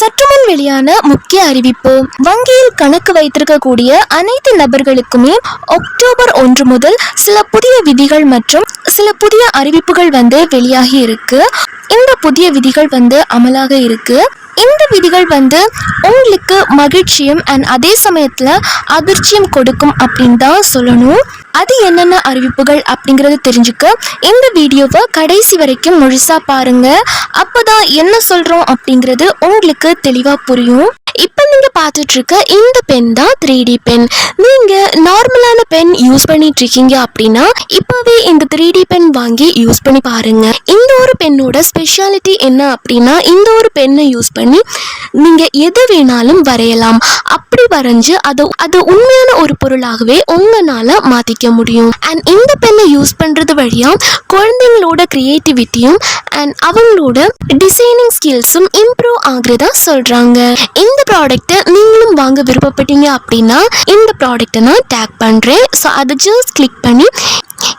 சற்றுமுன் வெளியான முக்கிய அறிவிப்பு. வங்கியில் கணக்கு வைத்திருக்கக்கூடிய அனைத்து நபர்களுக்குமே அக்டோபர் ஒன்று முதல் சில புதிய விதிகள் மற்றும் சில புதிய அறிவிப்புகள் வந்து வெளியாகி இருக்கு. இந்த புதிய விதிகள் வந்து அமலாக இருக்கு. இந்த விதிகள் வந்து உங்களுக்கு மகிழ்ச்சியும் அண்ட் அதே சமயத்தில் அதிர்ச்சியும் கொடுக்கும் அப்படின்னு தான் சொல்லணும். அது என்னென்ன அறிவிப்புகள் அப்படிங்கிறது தெரிஞ்சுக்க இந்த வீடியோவை கடைசி வரைக்கும் முழுசா பாருங்க. அப்பதான் என்ன சொல்கிறோம் அப்படிங்கிறது உங்களுக்கு தெளிவாக புரியும். இப்போ நீங்கள் பார்த்துட்ருக்க இந்த பென் தான் த்ரீ டி பென். நீங்கள் நார்மலான பென் யூஸ் பண்ணிட்டு இருக்கீங்க அப்படின்னா இப்போவே இந்த த்ரீ டி பென் வாங்கி யூஸ் பண்ணி பாருங்கள் இந்த ஒரு பெண்ணோட ஸ்பெஷாலிட்டி என்ன அப்படின்னா இந்த ஒரு பென்னை யூஸ் பண்ணி நீங்கள் எது வேணாலும் வரையலாம். அப்படி வரைஞ்சு அது அது உண்மையான ஒரு பொருளாகவே உங்களால் மாத்திக்க முடியும். அண்ட் இந்த பென்னை யூஸ் பண்ணுறது வழியாக குழந்தைங்களோட க்ரியேட்டிவிட்டியும் அண்ட் அவங்களோட டிசைனிங் ஸ்கில்ஸும் இம்ப்ரூவ் ஆகுறதா சொல்கிறாங்க இந்த ப்ராடக்ட்டை நீங்களும் வாங்க விருப்பப்பட்டீங்க அப்படின்னா இந்த ப்ராடக்ட்டை நான் டேக் பண்ணுறேன் ஸோ அதை ஜஸ்ட் கிளிக் பண்ணி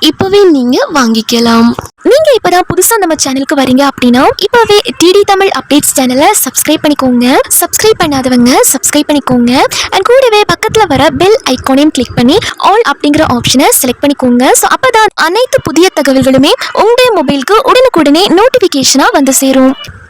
இப்போவே நீங்கள் வாங்கிக்கலாம். நீங்கள் இப்போ தான் புதுசாக நம்ம சேனலுக்கு வரீங்க அப்படின்னா இப்போவே டிடி தமிழ் அப்டேட்ஸ் சேனலை சப்ஸ்கிரைப் பண்ணிக்கோங்க. சப்ஸ்கிரைப் பண்ணாதவங்க சப்ஸ்கிரைப் பண்ணிக்கோங்க. அண்ட் கூடவே பக்கத்தில் வர பெல் ஐகானையும் கிளிக் பண்ணி ஆல் அப்படிங்கிற ஆப்ஷனை செலக்ட் பண்ணிக்கோங்க. ஸோ அப்போ தான் அனைத்து புதிய தகவல்களுமே உங்களுடைய மொபைலுக்கு உடனுக்குடனே நோட்டிஃபிகேஷனாக வந்து சேரும்.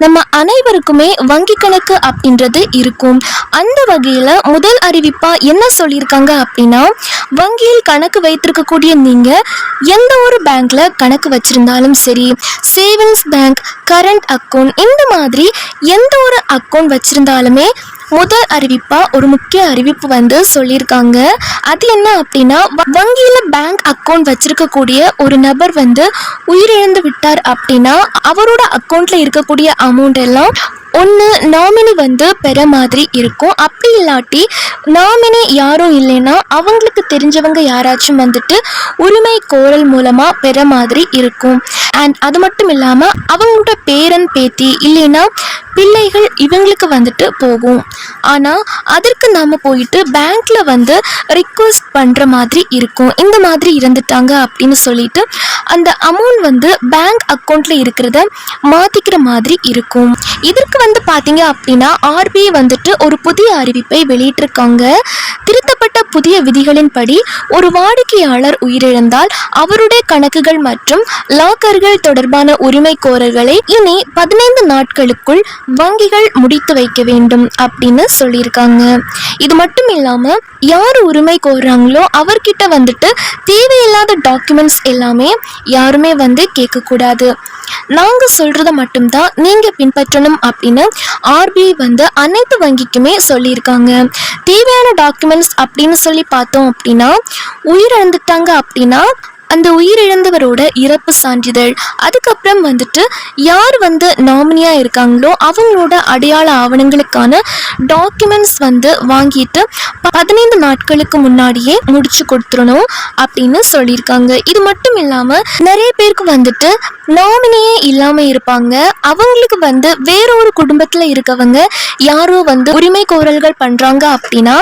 நம்ம அனைவருக்குமே வங்கி கணக்கு அப்படின்றது இருக்கும். அந்த வகையில் முதல் அறிவிப்பாக என்ன சொல்லியிருக்காங்க அப்படின்னா வங்கியில் கணக்கு வைத்திருக்கக்கூடிய நீங்கள் எந்த ஒரு பேங்க்கில் கணக்கு வச்சுருந்தாலும் சரி சேவிங்ஸ் பேங்க் கரண்ட் அக்கௌண்ட் இந்த மாதிரி எந்த ஒரு அக்கௌண்ட் வச்சுருந்தாலுமே முதல் அறிவிப்பா ஒரு முக்கிய அறிவிப்பு வந்து சொல்லியிருக்காங்க. அது என்ன அப்படின்னா வங்கியில பேங்க் அக்கௌண்ட் வச்சிருக்கக்கூடிய ஒரு நபர் வந்து உயிரிழந்து விட்டார் அப்படின்னா அவரோட அக்கௌண்ட்ல இருக்கக்கூடிய அமௌண்ட் எல்லாம் ஒன்று நாமினி வந்து பெற மாதிரி இருக்கும். அப்படி இல்லாட்டி நாமினி யாரும் இல்லைன்னா அவங்களுக்கு தெரிஞ்சவங்க யாராச்சும் வந்துட்டு உரிமை கோரல் மூலமாக பெற மாதிரி இருக்கும். அண்ட் அது மட்டும் இல்லாமல் அவங்களோட பேரன் பேத்தி இல்லைன்னா பிள்ளைகள் இவங்களுக்கு வந்துட்டு போகும். ஆனால் அதற்கு நாம் போயிட்டு பேங்க்ல வந்து ரிக்வஸ்ட் பண்ணுற மாதிரி இருக்கும். இந்த மாதிரி இறந்துட்டாங்க அப்படின்னு சொல்லிட்டு அந்த அமௌண்ட் வந்து பேங்க் அக்கௌண்ட்டில் இருக்கிறத மாற்றிக்கிற மாதிரி இருக்கும். இதற்கு வந்து பாத்தீங்க அப்படின்னா ஆர்பிஐ வந்துட்டு ஒரு புதிய அறிவிப்பை வெளியிட்டிருக்காங்க. திருத்த புதிய விதிகளின்படி ஒரு வாடிக்கையாளர் உயிரிழந்தால் அவருடைய கணக்குகள் மற்றும் லாக்கர்கள் தொடர்பான உரிமை கோரல்களை இனி பதினைந்து நாட்களுக்குள் வங்கிகள் முடித்து வைக்க வேண்டும் அப்படின்னு சொல்லியிருக்காங்க. இது மட்டும் இல்லாம யார் உரிமை கோர்றாங்களோ அவர்கிட்ட வந்துட்டு தேவையில்லாத டாக்குமெண்ட்ஸ் எல்லாமே யாருமே வந்து கேட்கக்கூடாது. நாங்கள் சொல்கிறத மட்டும்தான் நீங்கள் பின்பற்றணும் அப்படின்னு ஆர்பிஐ வந்து அனைத்து வங்கிக்குமே சொல்லியிருக்காங்க. தேவையான டாக்குமெண்ட்ஸ் அப்படின்னு சொல்லி பார்த்தோம் அப்படின்னா உயிரிழந்துட்டாங்க அப்படின்னா அந்த உயிரிழந்தவரோட இறப்பு சான்றிதழ். அதுக்கப்புறம் வந்துட்டு யார் வந்து நாமினியாக இருக்காங்களோ அவங்களோட அடையாள ஆவணங்களுக்கான டாக்குமெண்ட்ஸ் வந்து வாங்கிட்டு பதினைந்து நாட்களுக்கு முன்னாடியே முடிச்சு கொடுத்துடணும் அப்படின்னு சொல்லியிருக்காங்க. இது மட்டும் இல்லாமல் நிறைய பேருக்கு வந்துட்டு நாமினியே இல்லாமல் இருப்பாங்க. அவங்களுக்கு வந்து வேற ஒரு குடும்பத்தில் இருக்கவங்க யாரோ வந்து உரிமை கோரல்கள் பண்ணுறாங்க அப்படின்னா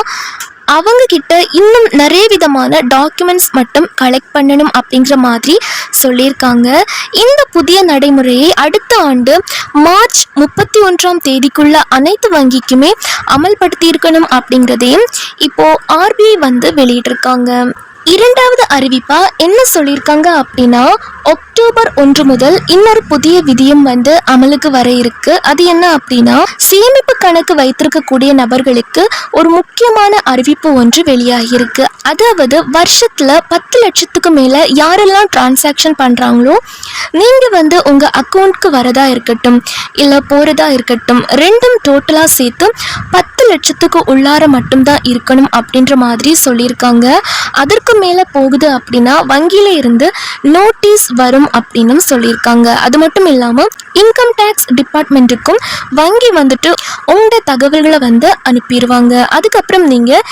அவங்க கிட்ட இன்னும் நிறைய விதமான டாக்குமெண்ட்ஸ் மட்டும் கலெக்ட் பண்ணணும் அப்படிங்கிற மாதிரி சொல்லியிருக்காங்க. இந்த புதிய நடைமுறையை அடுத்த ஆண்டு மார்ச் முப்பத்தி ஒன்றாம் தேதிக்குள்ள அனைத்து வங்கிக்குமே அமல்படுத்தியிருக்கணும் அப்படிங்கிறதையும் இப்போ ஆர்பிஐ வந்து வெளியிட்டிருக்காங்க. இரண்டாவது அறிவிப்பா என்ன சொல்லியிருக்காங்க அப்படின்னா அக்டோபர் ஒன்று முதல் இன்னொரு புதிய விதியும் வந்து அமலுக்கு வர இருக்கு. அது என்ன அப்படின்னா சேமிப்பு கணக்கு வைத்திருக்கக்கூடிய நபர்களுக்கு ஒரு முக்கியமான அறிவிப்பு ஒன்று வெளியாகியிருக்கு. அதாவது வருஷத்துல பத்து லட்சத்துக்கு மேல யாரெல்லாம் டிரான்சாக்ஷன் பண்றாங்களோ நீங்க வந்து உங்க அக்கௌண்ட்க்கு வரதா இருக்கட்டும் இல்ல போறதா இருக்கட்டும் ரெண்டும் டோட்டலா சேர்த்து பத்து லட்சத்துக்கு உள்ளார மட்டும்தான் இருக்கணும் அப்படின்ற மாதிரி சொல்லியிருக்காங்க. அதற்கு அதுக்கு மேலே போகுது அப்படின்னா வங்கியில இருந்து நோட்டீஸ் வரும் அப்படின்னு சொல்லியிருக்காங்க. அது மட்டும் இல்லாமல் இன்கம் டேக்ஸ் டிபார்ட்மெண்ட்டுக்கும் வங்கி வந்துட்டு உங்களோட தகவல்களை வந்து அனுப்பிடுவாங்க அதுக்கப்புறம் நீங்கள்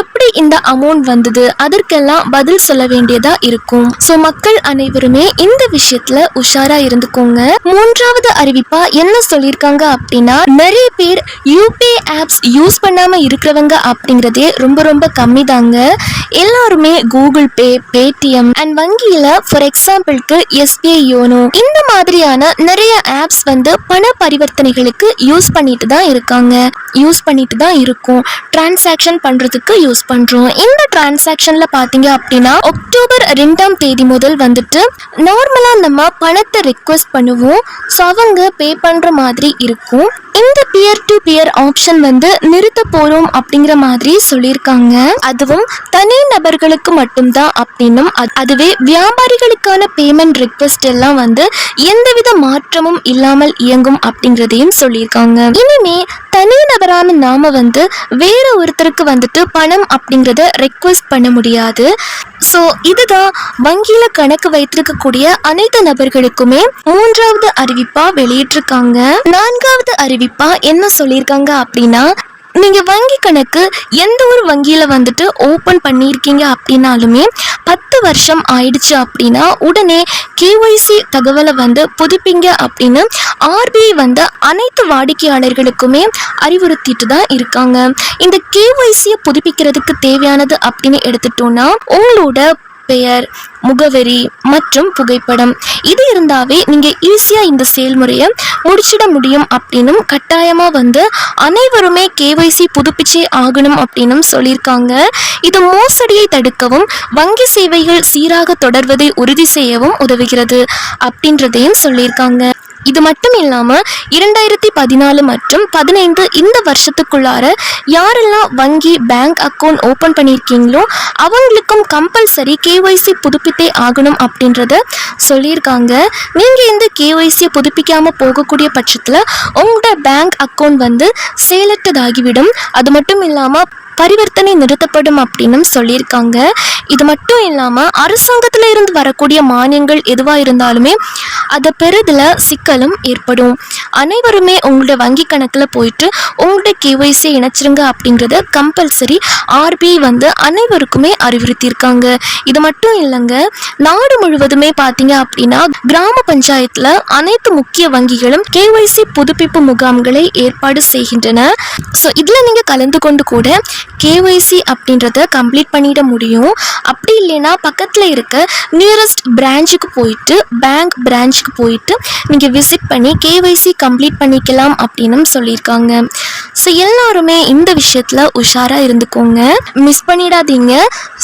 எப்படி இந்த அமௌண்ட் வந்தது? அதற்கெல்லாம் பதில் சொல்ல வேண்டியதாக இருக்கும். ஸோ மக்கள் அனைவருமே இந்த விஷயத்தில் உஷாராக இருந்துக்கோங்க. மூன்றாவது அறிவிப்பாக என்ன சொல்லியிருக்காங்க அப்படின்னா நிறைய பேர் யூபிஐ ஆப்ஸ் யூஸ் பண்ணாமல் இருக்கிறவங்க அப்படிங்கிறதே ரொம்ப ரொம்ப கம்மி தாங்க எல்லாருமே கூகுள் பே பேடிஎம் அண்ட் வங்கியில ஃபார் எக்ஸாம்பிளுக்கு எஸ்பிஐ யோனோ. இந்த மாதிரியான நிறைய ஆப்ஸ் வந்து பண பரிவர்த்தனைகளுக்கு யூஸ் பண்ணிட்டு தான் இருக்காங்க. யூஸ் பண்ணிட்டு தான் இருக்கும். டிரான்சாக்ஷன் பண்றதுக்கு யூஸ் பண்றோம். இந்த டிரான்சாக்ஷன்ல பாத்தீங்க அப்படின்னா அக்டோபர் ரெண்டாம் தேதி முதல் வந்துட்டு நார்மலா நம்ம பணத்தை ரெக்வஸ்ட் பண்ணுவோம். ஸோ அவங்க பே பண்ற மாதிரி இருக்கும். இந்த பியர் டு பியர் ஆப்ஷன் வந்து நிறுத்த போறோம் அப்படிங்கிற மாதிரி சொல்லியிருக்காங்க. அதுவும் தனி நபர்களுக்கு மட்டும்தான் அப்படின்னும் அது- அதுவே வியாபாரிகளுக்கான பேமெண்ட் ரிக்வெஸ்ட் எல்லாம் வந்து எந்தவித மாற்றமும் இல்லாமல் இயங்கும் அப்படிங்கிறதையும் சொல்லியிருக்காங்க. இனிமே தனி நபரான நாம வந்து வேற ஒருத்தருக்கு வந்துட்டு பணம் அப்படிங்கிறத ரெக்வெஸ்ட் பண்ண முடியாது. ஸோ இதுதான் வங்கியில் கணக்கு வைத்திருக்கக்கூடிய அனைத்து நபர்களுக்குமே மூன்றாவது அறிவிப்பாக வெளியிட்டிருக்காங்க. நான்காவது அறிவிப்பு என்ன சொல்லியிருக்காங்க அப்படின்னா நீங்கள் வங்கி கணக்கு எந்த ஒரு வங்கியில் வந்துட்டு ஓப்பன் பண்ணியிருக்கீங்க அப்படின்னாலுமே பத்து வருஷம் ஆயிடுச்சு அப்படின்னா உடனே கேஒய்சி தகவலை வந்து புதுப்பிங்க அப்படின்னு ஆர்பிஐ வந்து அனைத்து வாடிக்கையாளர்களுக்குமே அறிவுறுத்திட்டு தான் இருக்காங்க. இந்த கேஒய்சியை புதுப்பிக்கிறதுக்கு தேவையானது அப்படின்னு எடுத்துட்டோம்னா உங்களோட பெயர் முகவரி மற்றும் புகைப்படம். இது இருந்தாவே நீங்கள் ஈஸியாக இந்த செயல்முறையை முடிச்சிட முடியும் அப்படின்னும் கட்டாயமாக வந்து அனைவருமே கேவைசி புதுப்பிச்சே ஆகணும் அப்படின்னும் சொல்லியிருக்காங்க. இது மோசடியை தடுக்கவும் வங்கி சேவைகள் சீராக தொடர்வதை உறுதி செய்யவும் உதவுகிறது அப்படின்றதையும் சொல்லியிருக்காங்க. இது மட்டும் இல்லாமல் இரண்டாயிரத்தி பதினாலு மற்றும் பதினைந்து இந்த வருஷத்துக்குள்ளார யாரெல்லாம் வங்கி பேங்க் அக்கௌண்ட் ஓப்பன் பண்ணியிருக்கீங்களோ அவங்களுக்கும் கம்பல்சரி கேஒய்சி புதுப்பித்தே ஆகணும் அப்படின்றத சொல்லியிருக்காங்க. நீங்கள் இந்த கேஒய்சியை புதுப்பிக்காமல் போகக்கூடிய பட்சத்தில் உங்களோட பேங்க் அக்கௌண்ட் வந்து செயலற்றதாகிவிடும். அது மட்டும் இல்லாமல் பரிவர்த்தனை நிறுத்தப்படும் அப்படின்னும் சொல்லியிருக்காங்க. இது மட்டும் இல்லாமல் அரசாங்கத்தில் இருந்து வரக்கூடிய மானியங்கள் எதுவாக இருந்தாலுமே அதை பெறுதில் சிக்கலும் ஏற்படும். அனைவருமே உங்களோட வங்கி கணக்கில் போயிட்டு உங்களோட கேஒய்சி இணைச்சிருங்க அப்படிங்கிறத கம்பல்சரி ஆர்பிஐ வந்து அனைவருக்குமே அறிவுறுத்தியிருக்காங்க. இது மட்டும் இல்லைங்க நாடு முழுவதுமே பார்த்தீங்க அப்படின்னா கிராம பஞ்சாயத்தில் அனைத்து முக்கிய வங்கிகளும் கேஒய்சி புதுப்பிப்பு முகாம்களை ஏற்பாடு செய்கின்றன. ஸோ இதில் நீங்கள் கலந்து கொண்டு கூட கேஒய்சி அப்படின்றத கம்ப்ளீட் பண்ணிட முடியும். அப்படி இல்லைன்னா பக்கத்தில் இருக்க நியரஸ்ட் பிரான்ச்சுக்கு போயிட்டு பேங்க் பிரான்ச்சுக்கு போயிட்டு நீங்கள் விசிட் பண்ணி கேவைசி கம்ப்ளீட் பண்ணிக்கலாம் அப்படின்னு சொல்லியிருக்காங்க. ஸோ எல்லாருமே இந்த விஷயத்தில் உஷாராக இருந்துக்கோங்க. மிஸ் பண்ணிடாதீங்க.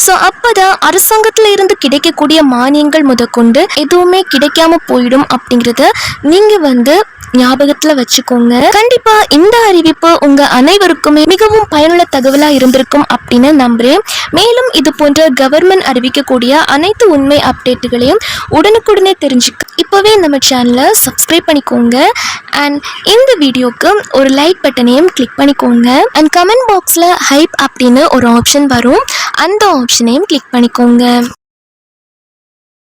ஸோ அப்போ தான் அரசாங்கத்தில் இருந்து கிடைக்கக்கூடிய மானியங்கள் முதற்கொண்டு எதுவுமே கிடைக்காம போயிடும் அப்படிங்கிறத நீங்கள் வந்து ஞாபகத்தில் வச்சுக்கோங்க. கண்டிப்பா இந்த அறிவிப்பு உங்க அனைவருக்குமே மிகவும் பயனுள்ள தகவலா இருந்திருக்கும் அப்படின்னு நம்புறேன். மேலும் இது போன்ற கவர்மெண்ட் அறிவிக்கக்கூடிய அனைத்து உண்மை அப்டேட்டுகளையும் உடனுக்குடனே தெரிஞ்சுக்க இப்போவே நம்ம சேனலை சப்ஸ்கிரைப் பண்ணிக்கோங்க. அண்ட் இந்த வீடியோக்கு ஒரு லைக் பட்டனையும் கிளிக் பண்ணிக்கோங்க. அண்ட் கமெண்ட் பாக்ஸில் ஹைப் அப்படின்னு ஒரு ஆப்ஷன் வரும். அந்த ஆப்ஷனையும் கிளிக் பண்ணிக்கோங்க.